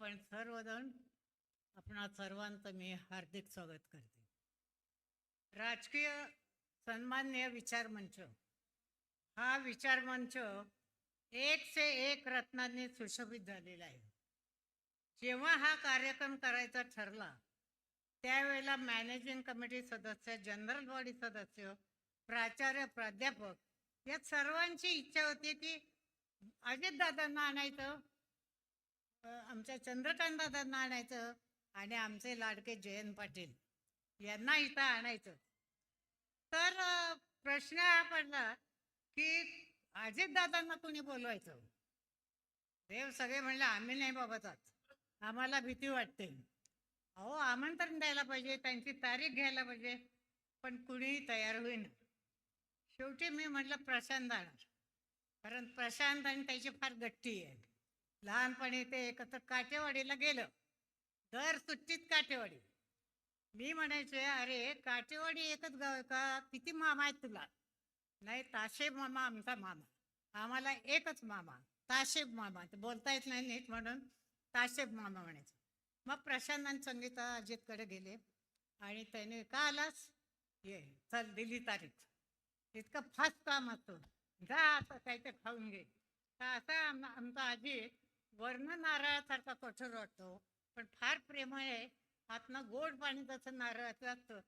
आपण सर्वजण आपणा सर्वांचं मी हार्दिक स्वागत करते. राजकीय सन्मान्य विचारमंच हा विचारमंच एक से एक रत्नांनी सुशोभित झालेला आहे. जेव्हा हा कार्यक्रम करायचा ठरला त्यावेळेला मॅनेजिंग कमिटी सदस्य जनरल बॉडी सदस्य प्राचार्य प्राध्यापक या सर्वांची इच्छा होती की अजितदादांना आणायचं. आमच्या चंद्रकांत दादांना आणायचं आणि आमचे लाडके जयंत पाटील यांना इथं आणायचं. तर प्रश्न हा पडला की अजित दादांना कोणी बोलवायचं? देव सगळे म्हणले आम्ही नाही बाबा जात आम्हाला भीती वाटते. अहो आमंत्रण द्यायला पाहिजे त्यांची तारीख घ्यायला पाहिजे पण कुणीही तयार होईना. शेवटी मी म्हटलं प्रशांत जाणार कारण प्रशांत आणि त्याची फार गट्टी आहे. लहानपणी ते एकत्र काठेवाडीला गेलं. दर सुट्टीत काठेवाडी. मी म्हणायचे अरे काठेवाडी एकच गाव आहे का? किती मामा आहेत तुला? नाही ताशेब मामा आमचा मामा. आम्हाला एकच मामा. ताशेब मामा. ते बोलता येत नाही नीट म्हणून ताशेब मामा म्हणायचं. मग प्रशांत आणि संगीता अजितकडे गेले आणि त्याने का आलास? ये चल दिली तारीख. इतकं फास्ट काम असतो. जा आता काही ते खाऊन घे. तर असं आम आमचा अजित वर्ण नारळासारखा कठोर वाटतो पण फार प्रेमळ आहे. आतनं गोड पाणी जसं नारळाचं असतं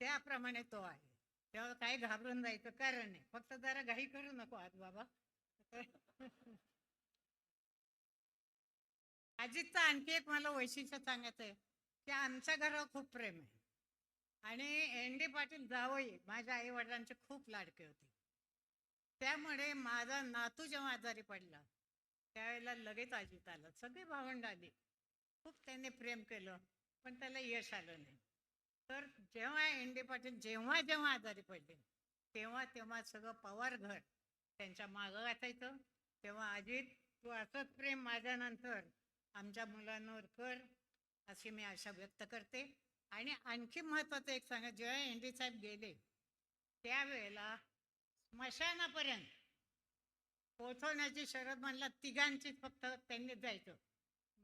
त्याप्रमाणे तो आहे. तेव्हा काही घाबरून जायचं कारण नाही. फक्त जरा घाई करू नको आज बाबा. अजितचं आणखी एक मला वैशिष्ट्य सांगायचं आहे की आमच्या घरावर खूप प्रेम आहे. आणि एन डी पाटील जावई माझ्या आई वडिलांचे खूप लाडके होते. त्यामुळे माझा नातू जेव्हा आजारी पडला त्यावेळेला लगेच अजित आलं. सगळी भावंड आली. खूप त्यांनी प्रेम केलं पण त्याला यश आलं नाही. तर जेव्हा एन डी पाटील जेव्हा जेव्हा आजारी पडले तेव्हा तेव्हा सगळं पवार घर त्यांच्या मागं वाचायचं तेव्हा अजित तू असंच प्रेम माझ्यानंतर आमच्या मुलांवर कर अशी मी आशा व्यक्त करते. आणि आणखी महत्वाचं एक सांगा जेव्हा एन डी साहेब गेले त्यावेळेला स्मशानापर्यंत पोचवण्याची शरद म्हणला तिघांचीच फक्त त्यांनीच जायचं.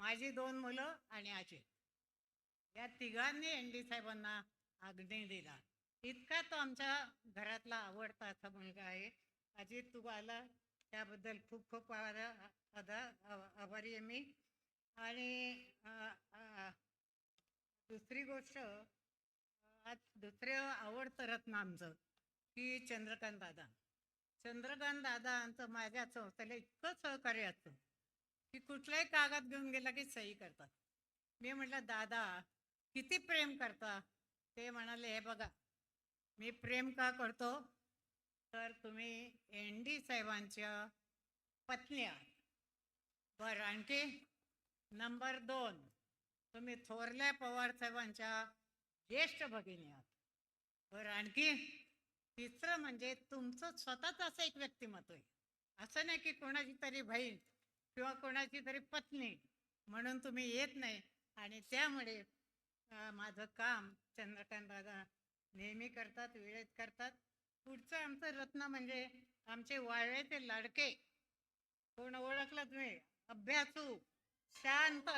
माझी दोन मुलं आणि आजी. या तिघांनी एन डी साहेबांना अग्नी दिला. इतका तो आमच्या घरातला आवडता असा मुलगा आहे. अजित तू आला. त्याबद्दल खूप खूप आभार आभारी आहे मी. आणि दुसरी गोष्ट आज दुसरं आवडतं रत्न आमचं की चंद्रकांत दादा. चंद्रकांत दादांचं माझ्या संस्थेला इतकं सहकार्य असतं की कुठलाही कागद घेऊन गेला की सही करतात. मी म्हटलं दादा किती प्रेम करता? ते म्हणाले हे बघा मी प्रेम का करतो? तर तुम्ही एन डी साहेबांच्या पत्नी आहात. बरं आणखी नंबर दोन तुम्ही थोरल्या पवार साहेबांच्या ज्येष्ठ भगिनी आहात. बरं आणखी तिसरं म्हणजे तुमचं स्वतःच असं एक व्यक्तिमत्व आहे. असं नाही की कोणाची तरी बहीण किंवा कोणाची तरी पत्नी म्हणून तुम्ही येत नाही आणि त्यामुळे माझं काम चंद्रकांत दादा नेहमी करतात वेळेत करतात. पुढचं आमचं रत्न म्हणजे आमचे वाळव्याचे लाडके. कोण ओळखलं तुम्ही अभ्यासू शांत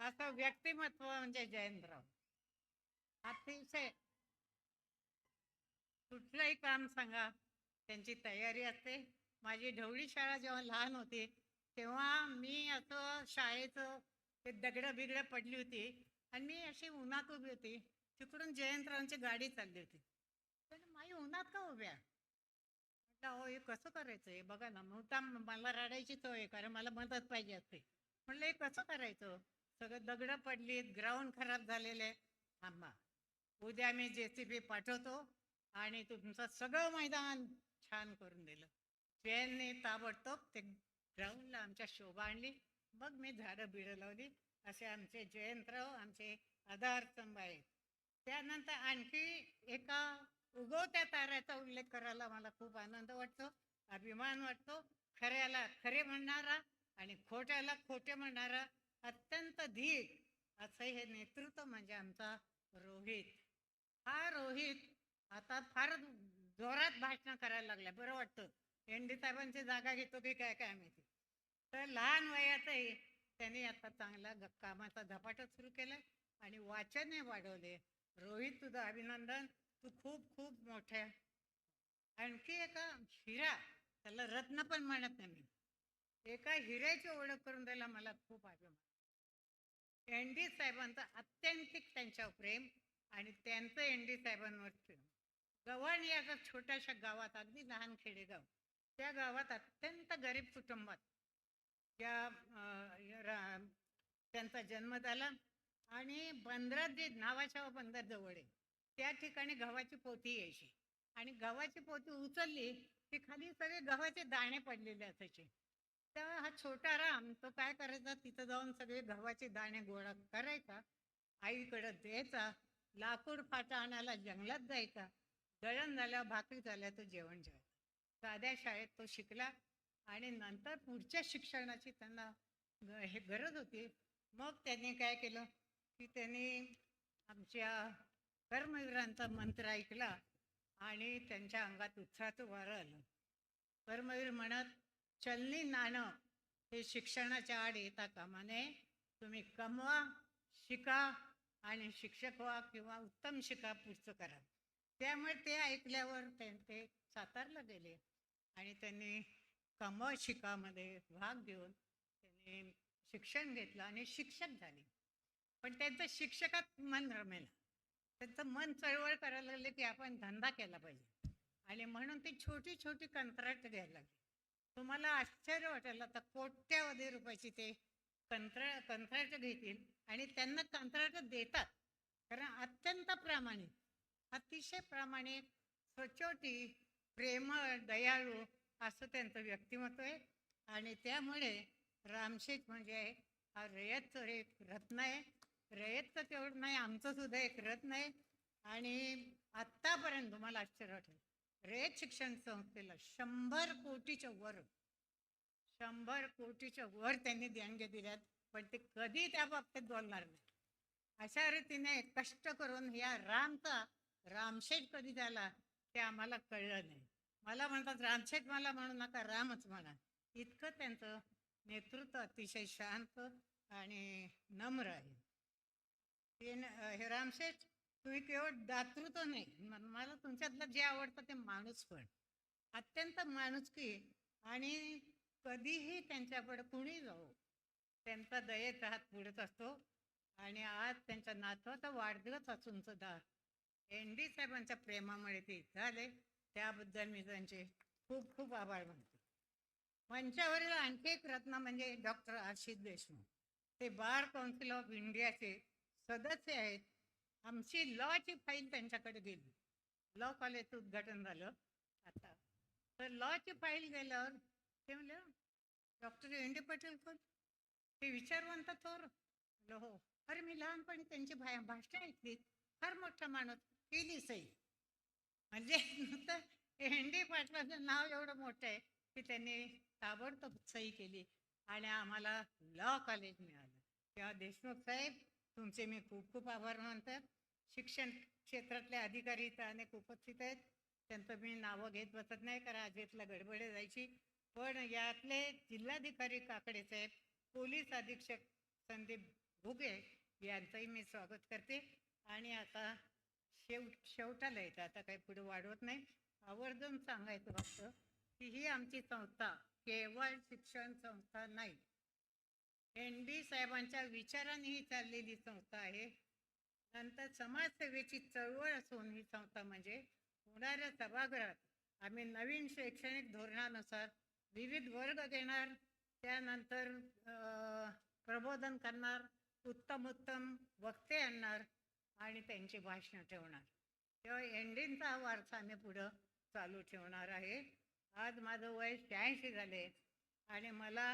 असं व्यक्तिमत्व म्हणजे जयंतराव. अतिशय कुठलंही काम सांगा. त्यांची तयारी असते. माझी ढवळी शाळा जेव्हा लहान होती तेव्हा मी असं शाळेचं ते दगडं बिगडं पडली होती आणि मी अशी उन्हात उभी होती. तिकडून जयंतरावांची गाडी चालली होती. तर माई उन्हात का उभ्या? म्हटलं हो हे कसं करायचं? हे बघा ना मुद्दा मला रडायची सवय आहे, कारण मला मदत पाहिजे असते. म्हणलं हे कसं करायचं? सगळं दगडं पडलीत ग्राउंड खराब झालेले थांबा उद्या मी जे सी बी पाठवतो. आणि तुमचं सगळं मैदान छान करून दिलं. फॅनने ताबडतोब ते ग्राउंडला आमच्या शोभा आणली. मग मी झाडं बिडं लावली. असे आमचे जयंतराव आमचे आधारस्तंभ आहेत. त्यानंतर आणखी एका उगवत्या ताऱ्याचा उल्लेख करायला मला खूप आनंद वाटतो अभिमान वाटतो. खऱ्याला खरे म्हणणारा आणि खोट्याला खोटे म्हणणारा अत्यंत धीर असं हे नेतृत्व म्हणजे आमचा रोहित. हा रोहित आता फार जोरात भाषण करायला लागल्या. बरं वाटतं. एन डी साहेबांची जागा घेतो की काय काय माहिती. तर लहान वयातही त्यांनी आता चांगला कामाचा झपाटा सुरू केला आणि वाचनही वाढवले. रोहित तुझं अभिनंदन. तू खूप खूप मोठ्या. आणखी एका हिरा त्याला रत्न पण म्हणत नाही मी. एका हिऱ्याची ओळख करून द्यायला मला खूप अभिमान. एन डी साहेबांचं अत्यंतिक त्यांच्यावर प्रेम आणि त्यांचं एन डी साहेबांवर प्रेम. गव्हाण या छोट्याशा गावात अगदी लहान खेडेगाव. त्या गावात अत्यंत गरीब कुटुंबात त्या या त्यांचा जन्म झाला आणि बंदरात जे नावाच्या बंदर जवळ आहे त्या ठिकाणी गव्हाची पोती यायची. आणि गव्हाची पोती उचलली की खाली सगळे गव्हाचे दाणे पडलेले असायचे. तेव्हा हा छोटा राम तो काय करायचा तिथं जाऊन सगळे गव्हाचे दाणे गोळा करायचा आईकडं द्यायचा लाकूड फाटा आणायला जंगलात जायचा. दळण झालं भाकरी झाल्या तर जेवण जेवायचं. साध्या शाळेत तो शिकला आणि नंतर पुढच्या शिक्षणाची त्यांना हे गरज होती. मग त्यांनी काय केलं की त्यांनी आमच्या कर्मवीरांचा मंत्र ऐकला आणि त्यांच्या अंगात उत्साहाचं वारं आलं. कर्मवीर म्हणत चलनी नाणं हे शिक्षणाच्या आड येता कामा नये तुम्ही कमवा शिका आणि शिक्षक व्हा किंवा उत्तम शिका पुढचं करा. त्यामुळे ते ऐकल्यावर त्यांचे ते सातारला गेले. आणि त्यांनी कमवा शिकामध्ये भाग घेऊन त्यांनी शिक्षण घेतलं आणि शिक्षक झाले. पण त्यांचं शिक्षकात मन रमेला. त्यांचं मन चळवळ करायला लागले की आपण धंदा केला पाहिजे. आणि म्हणून ती छोटी छोटी कंत्राट घ्यायला लागली. तुम्हाला आश्चर्य वाटेल आता कोट्यावधी रुपयाची ते कंत्रा कंत्राट घेतील आणि त्यांना कंत्राट देतात. कारण अत्यंत प्रामाणिक. अतिशय प्रामाणिक सचोटी प्रेमळ दयाळू असं त्यांचं व्यक्तिमत्व आहे. आणि त्यामुळे रामशेठ म्हणजे हा रयतचं एक रत्न आहे. रयतचं तेवढं नाही आमचं सुद्धा एक रत्न आहे. आणि आत्तापर्यंत तुम्हाला आश्चर्य वाटेल रयत शिक्षण संस्थेला शंभर कोटीच्या वर शंभर कोटीच्या वर त्यांनी देणगे दिल्यात. पण ते कधी त्या बाबतीत बोलणार नाही. अशा रीतीने कष्ट करून या रामचा रामशेठ कधी झाला ते आम्हाला कळलं नाही. मला म्हणतात रामशेठ मला म्हणू नका रामच म्हणा. इतकं त्यांचं नेतृत्व अतिशय शांत आणि नम्र आहे. ते हे रामशेठ तुम्ही केवळ दातृत्व नाही मला तुमच्यातलं जे आवडतं ते माणूस पण. अत्यंत माणुसकी आणि कधीही त्यांच्याकडे कुणी जाऊ त्यांचा दयेचा हात पुढत असतो आणि आज त्यांच्या नातवाचा वाढदिवस असून सुद्धा एन डी साहेबांच्या प्रेमामुळे ते झाले त्याबद्दल मी त्यांचे खूप खूप आभार मानते. मंचावरील आणखी एक रत्न म्हणजे डॉक्टर आशिष देशमुख. ते बार काउन्सिल ऑफ इंडियाचे सदस्य आहेत. आमची लॉची फाईल त्यांच्याकडे गेली. लॉ कॉलेजचं उद्घाटन झालं आता. तर लॉची फाईल गेल्यावर ते म्हणलं डॉक्टर एन डी पाटील कोण? ते विचारवंत थोर. हो. अरे मी लहानपणी त्यांची भा भाषा ऐकली फार मोठा माणूस. केली सही म्हणजे नुसतं एन डी पाटलाचं नाव एवढं मोठं आहे की त्यांनी ताबडतोब सही केली आणि आम्हाला लॉ कॉलेज मिळालं. तेव्हा देशमुख साहेब तुमचे मी खूप खूप आभार मानतात. शिक्षण क्षेत्रातले अधिकारी इथं अनेक उपस्थित आहेत. त्यांचं मी नावं घेत बसत नाही कारण आजेतला गडबडे जायची. पण यातले जिल्हाधिकारी काकडे साहेब पोलीस अधीक्षक संदीप भुगे यांचंही मी स्वागत करते. आणि आता शेवट शेवटाला येतं. आता काही पुढे वाढवत नाही. आवर्जून सांगायचं फक्त की ही आमची संस्था केवळ शिक्षण संस्था नाही. एन डी साहेबांच्या विचाराने ही चाललेली संस्था आहे. नंतर समाजसेवेची चळवळ असून ही संस्था म्हणजे होणाऱ्या सभागृहात आम्ही नवीन शैक्षणिक धोरणानुसार विविध वर्ग घेणार. त्यानंतर प्रबोधन करणार. उत्तम उत्तम वक्ते आणणार. आणि त्यांची भाषणं ठेवणार. तेव्हा एंडिनचा हा वारसा आम्ही पुढं चालू ठेवणार आहे. आज माझं वय शहाऐंशी झाले आणि मला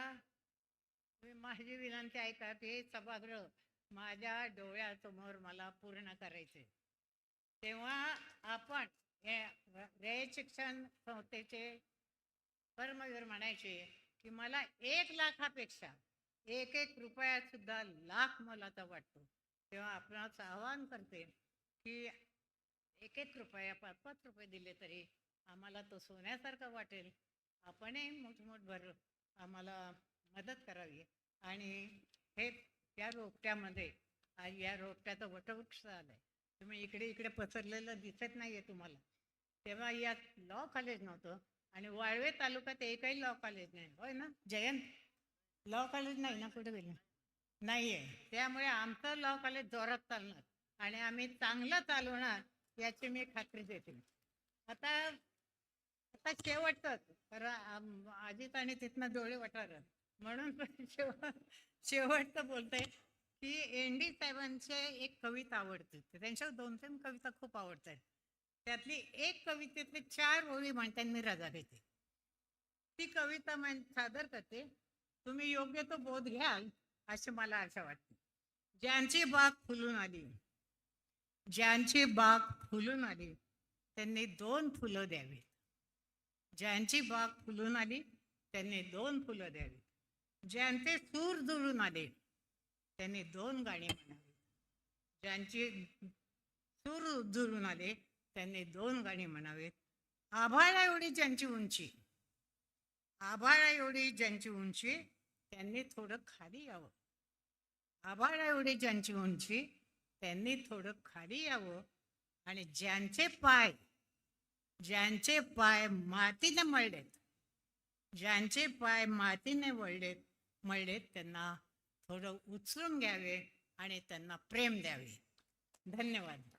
माझी विनंती ऐका हे सभागृह माझ्या डोळ्यासमोर मला पूर्ण करायचे तेव्हा आपण हे शिक्षण संस्थेचे कर्मवीर म्हणायचे की मला एक लाखापेक्षा एक एक रुपयात सुद्धा लाख मोलाचा वाटतो. तेव्हा आपणास आवाहन करते की एक एक रुपया पाच पाच रुपये दिले तरी आम्हाला तो सोन्यासारखा वाटेल. आपणही मोठमोठ भर आम्हाला मदत करावी. आणि हे या रोपट्यामध्ये या रोपट्याचा वटवृक्ष आलाय. तुम्ही इकडे इकडे पसरलेलं दिसत नाहीये तुम्हाला. तेव्हा यात लॉ कॉलेज नव्हतं आणि वाळवे तालुक्यात एकही लॉ कॉलेज नाही. होय ना जयंत? लॉ कॉलेज नाही ना कुठे गेलं? नाही आहे त्यामुळे आमचं लॉ कॉलेज जोरात चालणार आणि आम्ही चांगलं चालवणार याची मी खात्री देते. आता आता शेवटच तर अजित आणि तिथनं डोळे वटार. म्हणून शेवटचं बोलते की एन डी साहेबांचे एक कविता आवडते. त्यांच्या दोन तीन कविता खूप आवडतात त्यातली एक कवितेतली चार ओळी म्हणतात मी रजा घेते ती कविता म्हण सादर करते. तुम्ही योग्य तो बोध घ्याल. अशी मला आशा वाटते. ज्यांची बाग फुलून आली ज्यांची बाग फुलून आली त्यांनी दोन फुलं द्यावी ज्यांची बाग फुलून आली त्यांनी दोन फुलं द्यावी ज्यांचे सूर जुळून आले त्यांनी दोन गाणी म्हणावी ज्यांची सूर जुळून आले त्यांनी दोन गाणी म्हणावेत. आभाळा एवढी ज्यांची उंची आभाळा एवढी ज्यांची उंची त्यांनी थोडं खाली यावं. आभाळा एवढी ज्यांची उंची त्यांनी थोडं खाली यावं आणि ज्यांचे पाय ज्यांचे पाय मातीने मळलेत ज्यांचे पाय मातीने वळलेत मळलेत त्यांना थोडं उचलून घ्यावे आणि त्यांना प्रेम द्यावे. धन्यवाद.